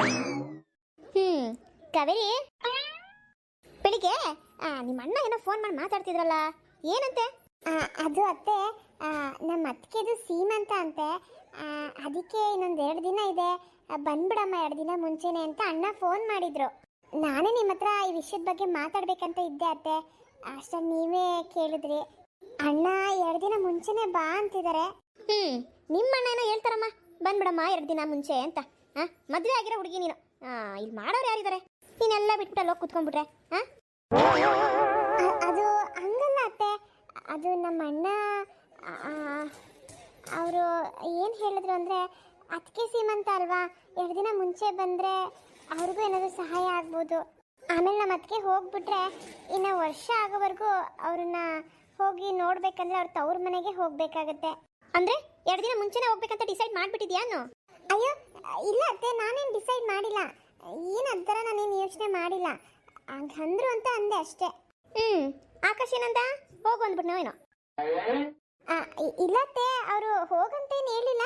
ಹ್ಮ್ ಕಾವೇರಿ? ಬೆಳಿಗ್ಗೆ ನಿಮ್ಮ ಅಣ್ಣ ಏನೋ ಫೋನ್ ಮಾಡಿ ಮಾತಾಡ್ತಿದ್ರಲ್ಲ ಏನಂತೆ? ಅದು ಅತ್ತೆ ನಮ್ಮ ಅತ್ತಿಗೆದು ಸೀಮಂತ ಅಂತೆ ಅದಕ್ಕೆ ಇನ್ನೊಂದು ಎರಡು ದಿನ ಇದೆ. ಬಂದ್ಬಿಡಮ್ಮ ಎರಡು ದಿನ ಮುಂಚೆನೆ ಅಂತ ಅಣ್ಣ ಫೋನ್ ಮಾಡಿದ್ರು. ನಾನೇ ನಿಮ್ಮ ಹತ್ರ ಈ ವಿಷಯದ ಬಗ್ಗೆ ಮಾತಾಡ್ಬೇಕಂತ ಇದ್ದೆ ಅತ್ತೆ. ಅಷ್ಟೊಂದು ನೀವೇ ಕೇಳಿದ್ರಿ. ಅಣ್ಣ ಎರಡು ದಿನ ಮುಂಚೆನೆ ಬಾ ಅಂತಿದ್ದಾರೆ ಹ್ಮ್ ನಿಮ್ಮ ಅಣ್ಣ ಏನೋ ಹೇಳ್ತಾರಮ್ಮ. ಬಂದ್ಬಿಡಮ್ಮ ಎರಡು ದಿನ ಮುಂಚೆ ಅಂತ. ಹಾ ಮದುವೆ ಆಗಿರೋ ಹುಡುಗಿ ನೀನು. ಇಲ್ಲಿ ಮಾಡೋರು ಯಾರಿದ್ದಾರೆ ನೀನೆಲ್ಲ ಬಿಟ್ಬಿಟ್ಟು ಅಲ್ಲಿ ಕುತ್ಕೊಂಡ್ಬಿಟ್ರೆ, ಹಾ? ಅದು ಹಂಗಲ್ಲ ಅತ್ತೆ. ಅದು ನಮ್ಮ ಅಣ್ಣ ಅವರು ಏನು ಹೇಳಿದ್ರು ಅಂದರೆ ಅದಕ್ಕೆ ಸೀಮಂತ ಅಲ್ವಾ? ಎರಡು ದಿನ ಮುಂಚೆ ಬಂದರೆ ಅವ್ರಿಗೂ ಏನಾದರೂ ಸಹಾಯ ಆಗ್ಬೋದು. ಆಮೇಲೆ ನಮ್ಮ ಅದಕ್ಕೆ ಹೋಗ್ಬಿಟ್ರೆ ಇನ್ನು ವರ್ಷ ಆಗೋವರೆಗೂ ಅವ್ರನ್ನ ಹೋಗಿ ನೋಡ್ಬೇಕಂದ್ರೆ ಅವ್ರ ತವ್ರ ಮನೆಗೆ ಹೋಗ್ಬೇಕಾಗತ್ತೆ. ಅಂದ್ರೆ, ಎರಡು ದಿನ ಮುಂಚೆನೆ ಹೋಗ್ಬೇಕಂತ ಡಿಸೈಡ್ ಮಾಡ್ಬಿಟ್ಟಿದ್ಯಾನು ಅಯ್ಯೋ ಇಲ್ಲ ಅತ್ತೆ ನಾನೇನು ಡಿಸೈಡ್ ಮಾಡಿಲ್ಲ. ಏನು ಅದರ ನಾನೇನು ಯೋಚನೆ ಮಾಡಿಲ್ಲ. ಹಂಗಂದ್ರು ಅಂತ ಅಂದೆ ಅಷ್ಟೇ. ಹ್ಮ್ ಆಕಾಶ್ ಏನಂತ ಹೋಗು ಅಂದ್ಬಿಟ್ಟು ನಾವೇನೋ ಇಲ್ಲತ್ತೆ ಅವರು ಹೋಗಂತೇನು ಹೇಳಿಲ್ಲ.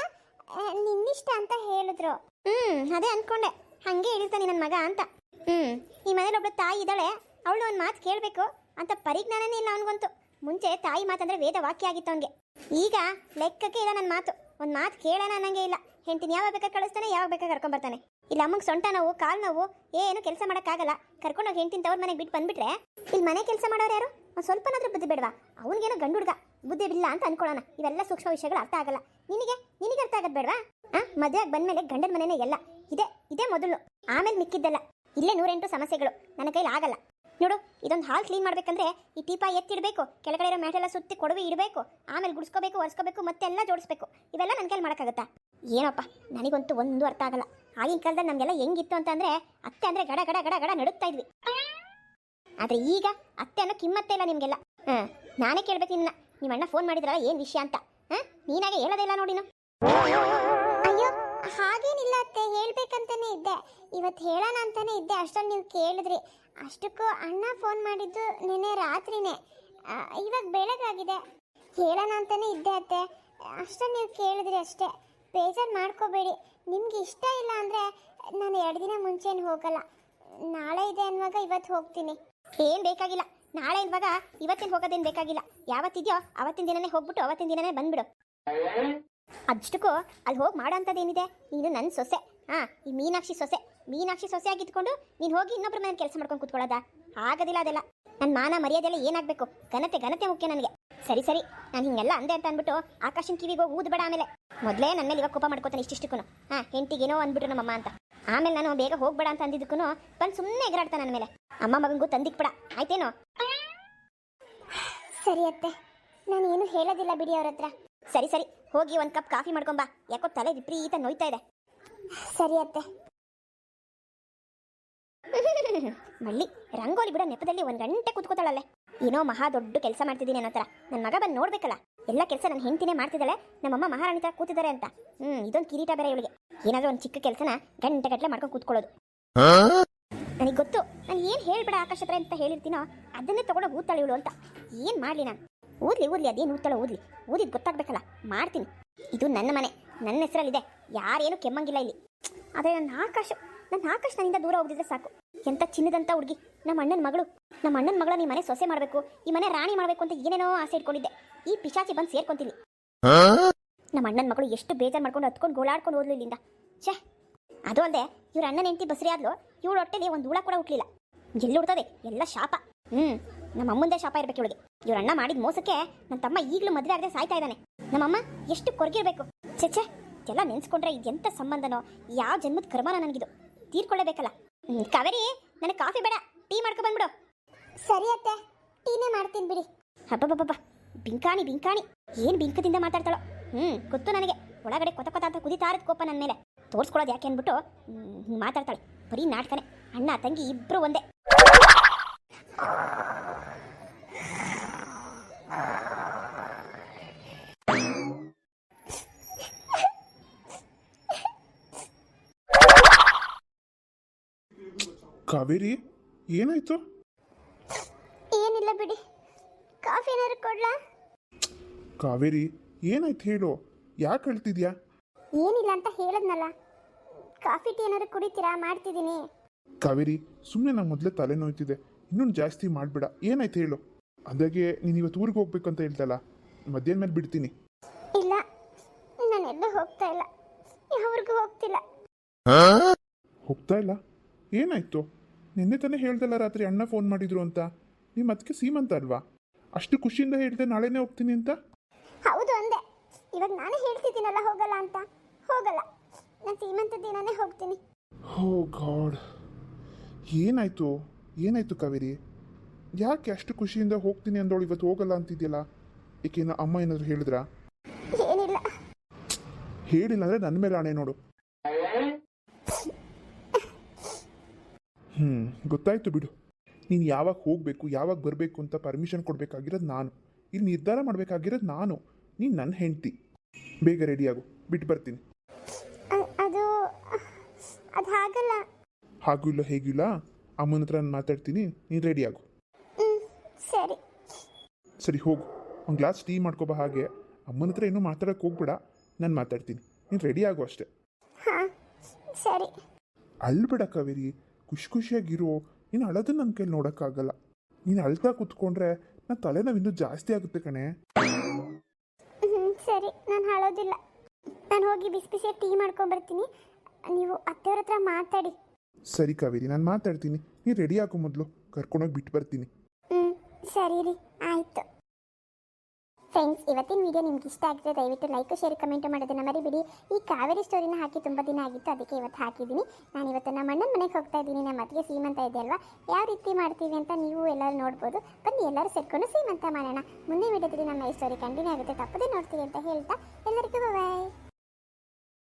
ನಿನ್ನಿಷ್ಟ ಅಂತ ಹೇಳಿದ್ರು. ಹ್ಮ್ ಅದೇ ಅನ್ಕೊಂಡೆ. ಹಂಗೆ ಹೇಳಿರ್ತಾನೆ ನನ್ನ ಮಗ ಅಂತ. ಹ್ಮ್ ಈ ಮನೇಲಿ ಒಬ್ಬಳು ತಾಯಿ ಇದ್ದಾಳೆ ಅವಳು ಒಂದು ಮಾತು ಕೇಳಬೇಕು ಅಂತ ಪರಿಜ್ಞಾನನೇ ಇಲ್ಲ ಅವನಿಗಂತೂ. ಮುಂಚೆ ತಾಯಿ ಮಾತಂದ್ರೆ ವೇದ ವಾಕ್ಯ ಆಗಿತ್ತು ಅವನಿಗೆ. ಈಗ ಲೆಕ್ಕಕ್ಕೆ ಇಲ್ಲ ನನ್ನ ಮಾತು. ಒಂದು ಮಾತು ಕೇಳೋಣ ಅನ್ನಂಗೆ ಇಲ್ಲ. ಹೆಂಡತಿನ ಯಾವಾಗ ಬೇಕಾ ಕಳಿಸ್ತಾನೆ, ಯಾವಾಗ ಬೇಕಾ ಕರ್ಕೊಂಡ್ ಬರ್ತಾನೆ. ಇಲ್ಲ, ಅಮ್ಮಂಗೆ ಸೊಂಟ ನೋವು, ಕಾಲು ನೋವು, ಏನು ಕೆಲಸ ಮಾಡೋಕ್ಕಾಗಲ್ಲ ಕರ್ಕೊಂಡೋಗಿ ಹೆಂಡತಿನ ತವ್ರ ಮನೆಗೆ ಬಿಟ್ಟು ಬಂದ್ಬಿಟ್ರೆ ಇಲ್ಲಿ ಮನೆ ಕೆಲಸ ಮಾಡೋರು ಯಾರು? ಒಂದು ಸ್ವಲ್ಪನಾದ್ರೂ ಬುದ್ಧಿ ಬೇಡವಾ? ಅವ್ನಿಗೇನೋ ಗಂಡು ಹುಡುಗ ಬುದ್ಧಿ ಇಲ್ಲ ಅಂತ ಅನ್ಕೊಳ್ಳೋಣ. ಇವೆಲ್ಲ ಸೂಕ್ಷ್ಮ ವಿಷಯಗಳು ಅರ್ಥ ಆಗಲ್ಲ. ನಿನಗೆ ನಿನಗೆ ಅರ್ಥ ಆಗದ್ ಬೇಡವಾ? ಆ ಮದುವೆ ಬಂದ್ಮೇಲೆ ಗಂಡನ ಮನೆನೇ ಎಲ್ಲ. ಇದೆ, ಇದೇ ಮೊದಲು. ಆಮೇಲೆ ಮಿಕ್ಕಿದ್ದಲ್ಲ. ಇಲ್ಲೇ ನೂರೆಂಟು ಸಮಸ್ಯೆಗಳು. ನನ್ನ ಕೈಲಿ ಆಗಲ್ಲ. ನೋಡು, ಇದೊಂದು ಹಾಲ್ ಕ್ಲೀನ್ ಮಾಡ್ಬೇಕಂದ್ರೆ ಈ ಟೀಪ ಎತ್ತಿಡಬೇಕು. ಕೆಳಗಡೆ ಇರೋ ಮ್ಯಾಟೆಲ್ಲ ಸುತ್ತಿ ಕೊಡವಿ ಇಡಬೇಕು. ಆಮೇಲೆ ಗುಡಿಸ್ಕೋಬೇಕು, ಒರೆಸ್ಕೋಬೇಕು, ಮತ್ತೆಲ್ಲ ಜೋಡಿಸ್ಬೇಕು. ಇವೆಲ್ಲ ನನ್ನ ಕೈಲಿ ಮಾಡೋಕ್ಕಾಗತ್ತಾ? ಏನಪ್ಪ? ನನಗಂತೂ ಒಂದು ಅರ್ಥ ಆಗಲ್ಲ. ಆಗಿನ ಕಾಲದಲ್ಲಿ ನಮಗೆಲ್ಲ ಹೆಂಗಿತ್ತು ಅಂತಂದ್ರೆ ಅತ್ತೆ ಅಂದ್ರೆ ಗಡ ಗಡ ಗಡ ಗಡ ನಡುತ್ತಾ ಇದ್ವಿ. ಆದ್ರೆ ಈಗ ಅತ್ತೆ ಅನ್ನೋ ಕಿಮ್ಮತ್ತೆ ಇಲ್ಲ ನಿಮ್ಗೆಲ್ಲ. ನಾನೇ ಕೇಳ್ಬೇಕು ನಿನ್ನ ನಿಮ್ಮ ಅಣ್ಣ ಫೋನ್ ಮಾಡಿದ್ರಲ್ಲ, ಏನ್ ವಿಷಯ ಅಂತ? ನೀನಾಗೆ ಹೇಳೋದೇ ಇಲ್ಲ ನೋಡಿನು ಹಾಗೇನಿಲ್ಲ ಅತ್ತೆ, ಹೇಳ್ಬೇಕಂತಾನೆ ಇದ್ದೆ. ಇವತ್ತು ಹೇಳೋಣ ಅಂತಾನೆ ಇದ್ದೆ, ಅಷ್ಟೊಂದು ನೀವು ಕೇಳಿದ್ರಿ. ಅಷ್ಟಕ್ಕೂ ಅಣ್ಣ ಫೋನ್ ಮಾಡಿದ್ದು ನಿನ್ನೆ ರಾತ್ರಿನೇ. ಇವಾಗ ಬೆಳಗಾಗಿದೆ. ಹೇಳೋಣ ಅಂತಾನೆ ಇದ್ದೆ ಅತ್ತೆ. ಅಷ್ಟೊಂದು ನೀವು ಕೇಳಿದ್ರಿ ಅಷ್ಟೇ. ಬೇಜಾರು ಮಾಡ್ಕೋಬೇಡಿ. ನಿಮ್ಗೆ ಇಷ್ಟ ಇಲ್ಲ ಅಂದರೆ ನಾನು ಎರಡು ದಿನ ಮುಂಚೆನೇ ಹೋಗಲ್ಲ. ನಾಳೆ ಇದೆ ಅನ್ನುವಾಗ ಇವತ್ತು ಹೋಗ್ತೀನಿ. ಏನು ಬೇಕಾಗಿಲ್ಲ. ನಾಳೆ ಇರುವಾಗ ಇವತ್ತಿನ ಹೋಗೋದೇನು ಬೇಕಾಗಿಲ್ಲ. ಯಾವತ್ತಿದೆಯೋ ಅವತ್ತಿನ ದಿನನೇ ಹೋಗ್ಬಿಟ್ಟು ಅವತ್ತಿನ ದಿನನೇ ಬಂದ್ಬಿಡು. ಅಷ್ಟಕ್ಕೂ ಅಲ್ಲಿ ಹೋಗಿ ಮಾಡೋ ಅಂಥದ್ದು ಏನಿದೆ ನೀನು ನನ್ನ ಸೊಸೆ. ಹಾಂ, ಈ ಮೀನಾಕ್ಷಿ ಸೊಸೆ. ಮೀನಾಕ್ಷಿ ಸೊಸೆ ಆಗಿದ್ಕೊಂಡು ನೀನು ಹೋಗಿ ಇನ್ನೊಬ್ಬರ ಮನೆ ಕೆಲಸ ಮಾಡ್ಕೊಂಡು ಕೂತ್ಕೊಳ್ಳೋದಾ ಆಗೋದಿಲ್ಲ ಅದೆಲ್ಲ. ನನ್ನ ಮಾನ ಮರ್ಯಾದೆಲ್ಲ ಏನಾಗಬೇಕು? ಘನತೆ ಘನತೆ ಮುಖ್ಯ ನನಗೆ. ಸರಿ ಸರಿ. ನಾನು ಹಿಂಗೆಲ್ಲ ಅಂದೆ ಅಂತ ಅಂದ್ಬಿಟ್ಟು ಆಕಾಶನ್ ಕಿವಿಗೆ ಹೋಗಿ ಊದ್ಬೇಡ ಆಮೇಲೆ. ಮೊದಲೇ ನನ್ನ ಮೇಲೆ ಇವಾಗ ಕೋಪ ಮಾಡ್ಕೋತಾನೆ ಇಷ್ಟಿಷ್ಟಕ್ಕೂ ಹಾ ಹೆಂಟಿಗೇನೋ ಅಂದ್ಬಿಟ್ಟು ನಮ್ಮಮ್ಮ ಅಂತ. ಆಮೇಲೆ ನಾನು ಬೇಗ ಹೋಗ್ಬೇಡ ಅಂತ ಅಂದಿದ್ದಕ್ಕೂ ಬಂದು ಸುಮ್ಮನೆ ಎಗರಾಡ್ತಾ ನನ್ನ ಮೇಲೆ. ಅಮ್ಮ ಮಗನಿಗೂ ತಂದಿಕ್ಬಿಡ ಆಯ್ತೇನೋ? ಸರಿ ಅತ್ತೆ. ನಾನು ಏನು ಹೇಳೋದಿಲ್ಲ ಬಿಡಿ ಅವ್ರ ಹತ್ರ. ಸರಿ ಸರಿ. ಹೋಗಿ ಒಂದು ಕಪ್ ಕಾಫಿ ಮಾಡ್ಕೊಂಬಾ ಯಾಕೋ ತಲೆ ವಿಪರೀತ ನೋಯ್ತಾ ಇದೆ. ಸರಿ ಅತ್ತೆ. ಮಳ್ಳಿ ರಂಗೋಲಿ ಬಿಡ ನೆಪದಲ್ಲಿ ಒಂದು ಗಂಟೆ ಕೂತ್ಕೋತಾಳಲ್ಲೇ. ಏನೋ ಮಹಾ ದೊಡ್ಡ ಕೆಲಸ ಮಾಡ್ತಿದ್ದೀನಿ ಅನ್ನೋ ಥರ. ನನ್ನ ಮಗ ಬಂದು ನೋಡ್ಬೇಕಲ್ಲ. ಎಲ್ಲ ಕೆಲಸ ನನ್ನ ಹೆಂಡತಿನೇ ಮಾಡ್ತಿದ್ದಾಳೆ. ನಮ್ಮಮ್ಮ ಮಹಾರಾಣಿ ಥರ ಕೂತಿದ್ದಾರೆ ಅಂತ. ಹ್ಮ್, ಇದೊಂದು ಕಿರೀಟ ಬೇರೆ ಇವಳಿಗೆ. ಏನಾದರೂ ಒಂದು ಚಿಕ್ಕ ಕೆಲಸನ ಗಂಟೆ ಗಟ್ಟಲೆ ಮಾಡ್ಕೊಂಡು ಕೂತ್ಕೊಳ್ಳೋದು. ನನಗೆ ಗೊತ್ತು, ನಾನು ಏನು ಹೇಳ್ಬೇಡ ಆಕಾಶ ಅಂತ ಹೇಳಿರ್ತೀನೋ, ಅದನ್ನೇ ತಗೊಂಡು ಊದ್ತಾಳೆ ಇವಳು ಅಂತ. ಏನು ಮಾಡಲಿ ನಾನು? ಓದ್ಲಿ ಓದ್ಲಿ, ಅದೇನು ಊದ್ತಾಳೆ ಓದ್ಲಿ. ಓದಿದ್ ಗೊತ್ತಾಗ್ಬೇಕಲ್ಲ, ಮಾಡ್ತೀನಿ. ಇದು ನನ್ನ ಮನೆ, ನನ್ನ ಹೆಸರಲ್ಲಿದೆ. ಯಾರೇನು ಕೆಮ್ಮಂಗಿಲ್ಲ ಇಲ್ಲಿ. ಆದರೆ ನನ್ನ ಆಕಾಶ ನನ್ನ ಆಕಾಶ ನನ್ನಿಂದ ದೂರ ಹೋಗಿದ್ರೆ ಸಾಕು. ಎಂತ ಚಿನ್ನದಂತ ಹುಡುಗಿ. ನಮ್ಮ ಅಣ್ಣನ ಮಗಳು. ನಮ್ಮ ಅಣ್ಣನ ಮಗಳ ಈ ಮನೆ ಸೊಸೆ ಮಾಡಬೇಕು ಈ ಮನೆ ರಾಣಿ ಮಾಡಬೇಕು ಅಂತ ಏನೇನೋ ಆಸೆ ಇಟ್ಕೊಂಡಿದ್ದೆ. ಈ ಪಿಶಾಚಿ ಬಂದು ಸೇರ್ಕೊಂತೀನಿ. ನಮ್ಮ ಅಣ್ಣನ ಮಗಳು ಎಷ್ಟು ಬೇಜಾರು ಮಾಡ್ಕೊಂಡು ಹತ್ಕೊಂಡು ಗೋಳಾಡ್ಕೊಂಡು ಹೋದ್ಲು ಇಲ್ಲಿಂದ. ಛೇ ಅದು ಅಲ್ಲದೆ ಇವ್ರ ಅಣ್ಣನ ಹೆಂಡತಿ ಬಸರಿ ಆದ್ಲು ಇವಳ ಹೊಟ್ಟೆಲಿ ಒಂದು ಹುಳ ಕೂಡ ಹುಟ್ಟಲಿಲ್ಲ ಎಲ್ಲಿ ಹುಡ್ತದೆ? ಎಲ್ಲ ಶಾಪ. ಹ್ಮ್ ನಮ್ಮ ಅಮ್ಮಂದೇ ಶಾಪ ಇರ್ಬೇಕು ಇವಳಿಗೆ. ಇವ್ರ ಅಣ್ಣ ಮಾಡಿದ ಮೋಸಕ್ಕೆ ನನ್ನ ತಮ್ಮ ಈಗಲೂ ಮದುವೆ ಆಗದೆ ಸಾಯ್ತಾ ಇದ್ದಾನೆ. ನಮ್ಮಮ್ಮ ಎಷ್ಟು ಕೊರಗಿರ್ಬೇಕು. ಛೆ ಛೆ ಎಲ್ಲ ನೆನ್ಸ್ಕೊಂಡ್ರೆ ಇದೆಂತ ಸಂಬಂಧನೋ ಯಾವ ಜನ್ಮದ ಕರ್ಮನ ನನಗಿದು. ತೀರ್ಕೊಳ್ಳೇಬೇಕಲ್ಲ. ಕಾವೇರಿ ನನಗೆ ಕಾಫಿ ಬೇಡ ಟೀ ಮಾಡ್ಕೊ ಬಂದ್ಬಿಡು. ಸರಿ ಅತ್ತೆ ಟೀನೇ ಮಾಡ್ತೀನಿ ಬಿಡಿ. ಹಬ್ಬಬ್ಬಬ್ಬ ಬಿಂಕಾಣಿ ಬಿಂಕಾಣಿ ಏನು ಬಿಂಕದಿಂದ ಮಾತಾಡ್ತಾಳೋ? ಹ್ಞೂ ಗೊತ್ತು ನನಗೆ. ಒಳಗಡೆ ಕೊತ ಕೊತ ಅಂತ ಕುದಿತಾ ಇರೋದ್ ಕೋಪ ನನ್ನ ಮೇಲೆ. ತೋರಿಸ್ಕೊಳ್ಳೋದು ಯಾಕೆ ಅಂದ್ಬಿಟ್ಟು ಹಿಂಗೆ ಹಿಂಗ್ ಮಾತಾಡ್ತಾಳೆ. ಬರೀ ನಾಟಕನೇ. ಅಣ್ಣ ತಂಗಿ ಇಬ್ಬರು ಒಂದೇ. ಕಾವೇರಿ? ಏನಾಯ್ತು? ಏನಿಲ್ಲ ಬಿಡಿ. ಕಾಫಿ ಏನಾದ್ರು ಕೊಡ್ಲಾ? ಕಾವೇರಿ ಏನಾಯ್ತು ಹೇಳು. ಯಾಕೆ ಹೇಳ್ತಿದ್ಯಾ? ಏನಿಲ್ಲ ಅಂತ ಹೇಳದ್ನಲ್ಲ. ಕಾಫಿ ಟೀ ಏನಾದ್ರು ಕುಡಿತೀರಾ? ಮಾಡ್ತಿದ್ದೀನಿ. ಕಾವೇರಿ ಸುಮ್ಮನೆ ನಂಗೆ ಮೊದಲೇ ತಲೆ ನೋಯ್ತಿದೆ. ಇನ್ನೊಂದು ಜಾಸ್ತಿ ಮಾಡಬೇಡ. ಏನಾಯ್ತು ಹೇಳು. ಅದಾಗೆ ನೀನು ಇವತ್ತು ಊರಿಗೆ ಹೋಗ್ಬೇಕು ಅಂತ ಹೇಳ್ತಲ್ಲ ಮಧ್ಯಾಹ್ನ ಮೇಲೆ ಬಿಡ್ತೀನಿ. ಇಲ್ಲ. ನಾನು ಎಲ್ಲೂ ಹೋಗ್ತಾ ಇಲ್ಲ. ಯಾವ್ರಿಗೂ ಹೋಗ್ತಿಲ್ಲ. ಹೋಗ್ತಾ ಇಲ್ಲ? ಏನಾಯ್ತು? ನಿನ್ನೆ ತಾನೇ ಹೇಳ್ದಲ್ಲ ರಾತ್ರಿ ಅಣ್ಣ ಫೋನ್ ಮಾಡಿದ್ರು ಅಂತ. ನಿಮ್ಮ ಅದಕ್ಕೆ ಸೀಮಂತ ಅಲ್ವಾ? ಅಷ್ಟು ಖುಷಿಯಿಂದ ಹೇಳ್ದೆ ನಾಳೆನೇ ಹೋಗ್ತೀನಿ ಅಂತ? ಹೌದು ಅಂದೆ. ಇವಾಗ ನಾನೇ ಹೇಳ್ತಿದ್ದೀನಲ್ಲ ಹೋಗಲ್ಲ ಅಂತ. ಹೋಗಲ್ಲ. ನಾನು ಸೀಮಂತ ದಿನಾನೇ ಹೋಗ್ತೀನಿ. ಹೋ ಗಾಡ್. ಏನಾಯ್ತು? ಏನಾಯ್ತು ಕಾವೇರಿ? ಯಾಕೆ ಅಷ್ಟು ಖುಷಿಯಿಂದ ಹೋಗ್ತೀನಿ ಅಂದವಳು ಇವತ್ತು ಹೋಗಲ್ಲ ಅಂತಿದ್ಯಲ್ಲ? ಏಕೆನ ಅಮ್ಮ ಏನಾದರೂ ಹೇಳಿದ್ರಾ? ಏನಿಲ್ಲ. ಹೇಳಿಲ್ಲ ಅಂದರೆ ನನ್ನ ಮೇಲೆ ಆಣೆ ನೋಡು. ಹ್ಞೂ ಗೊತ್ತಾಯ್ತು ಬಿಡು. ನೀನು ಯಾವಾಗ ಹೋಗಬೇಕು ಯಾವಾಗ ಬರಬೇಕು ಅಂತ ಪರ್ಮಿಷನ್ ಕೊಡಬೇಕಾಗಿರೋದು ನಾನು. ಇಲ್ಲಿ ನಿರ್ಧಾರ ಮಾಡಬೇಕಾಗಿರೋದು ನಾನು. ನೀನು ನನ್ನ ಹೆಂಡ್ತಿ. ಬೇಗ ರೆಡಿಯಾಗು ಬಿಟ್ಟು ಬರ್ತೀನಿ. ಅದು ಅದು ಹಾಗಲ್ಲ. ಹಾಗೂ ಇಲ್ಲ ಹೇಗಿಲ್ಲ ಅಮ್ಮನ ಹತ್ರ ನಾನು ಮಾತಾಡ್ತೀನಿ ನೀನು ರೆಡಿಯಾಗು ಸರಿ. ಸರಿ ಹೋಗು. ಒಂದು ಗ್ಲಾಸ್ ಟೀ ಮಾಡ್ಕೊಬಾ ಹಾಗೆ. ಅಮ್ಮನ ಹತ್ರ ಏನೂ ಮಾತಾಡೋಕೆ ಹೋಗ್ಬೇಡ. ನಾನು ಮಾತಾಡ್ತೀನಿ. ನೀನು ರೆಡಿ ಆಗು ಅಷ್ಟೇ. ಹಾಂ ಸರಿ. ಅಳ್ಬೇಡ ಕಾವೇರಿ. ಖುಷಿ ಖುಷಿಯಾಗಿರು ನೀನು ಅಳೋದು ನನ್ನ ಕೈಲಿ ನೋಡೋಕ್ಕಾಗಲ್ಲ. ನೀನು ಅಳ್ತಾ ಕೂತ್ಕೊಂಡ್ರೆ ನನ್ನ ತಲೆನೋವು ಇನ್ನೂ ಜಾಸ್ತಿ ಆಗುತ್ತೆ ಕಣೆ. ಹ್ಞೂ ಸರಿ ನಾನು ಹಾಳೋದಿಲ್ಲ ನಾನು ಹೋಗಿ ಬಿಸಿ ಬಿಸಿ ಟೀ ಮಾಡ್ಕೊಂಡ್ಬರ್ತೀನಿ ನೀವು ಅತ್ತೆಯವ್ರ ಹತ್ರ ಮಾತಾಡಿ. ಸರಿ ಕಾವೇರಿ ನಾನು ಮಾತಾಡ್ತೀನಿ. ನೀನು ರೆಡಿ ಆಗೋ ಮೊದಲು. ಕರ್ಕೊಂಡೋಗಿ ಬಿಟ್ಟು ಬರ್ತೀನಿ. ಹ್ಞೂ ಸರಿ ರೀ ಆಯಿತು. ಫ್ರೆಂಡ್ಸ್ ಇವತ್ತಿನ ವಿಡಿಯೋ ನಿಮ್ಗೆ ಇಷ್ಟ ಆಗಿದ್ರೆ ದಯವಿಟ್ಟು ಲೈಕ್ ಶೇರ್ ಕಮೆಂಟ್ ಮಾಡೋದನ್ನ ಮರಿಬಿಡಿ. ಈ ಕಾವೇರಿ ಸ್ಟೋರಿನ ಹಾಕಿ ತುಂಬ ದಿನ ಆಗಿತ್ತು, ಅದಕ್ಕೆ ಇವತ್ತು ಹಾಕಿದ್ದೀನಿ. ನಾನು ಇವತ್ತು ನಮ್ಮ ಅಣ್ಣನ ಮನೆಗೆ ಹೋಗ್ತಾ ಇದ್ದೀನಿ. ನಮ್ಮ ಅತ್ತಿಗೆ ಸೀಮಂತ ಇದೆ ಅಲ್ವಾ? ಯಾವ ರೀತಿ ಮಾಡ್ತೀವಿ ಅಂತ ನೀವು ಎಲ್ಲರೂ ನೋಡ್ಬೋದು. ಬನ್ನಿ, ಎಲ್ಲರೂ ಸೇರ್ಕೊಂಡು ಸೀಮಂತ ಮಾಡೋಣ. ಮುಂದೆ ವಿಡಿಯೋದಲ್ಲಿ ನಮ್ಮ ಈ ಸ್ಟೋರಿ ಕಂಟಿನ್ಯೂ ಆಗುತ್ತೆ. ತಪ್ಪದೇ ನೋಡ್ತೀವಿ ಅಂತ ಹೇಳ್ತಾ ಎಲ್ಲರಿಗೂ ಬಾಯ್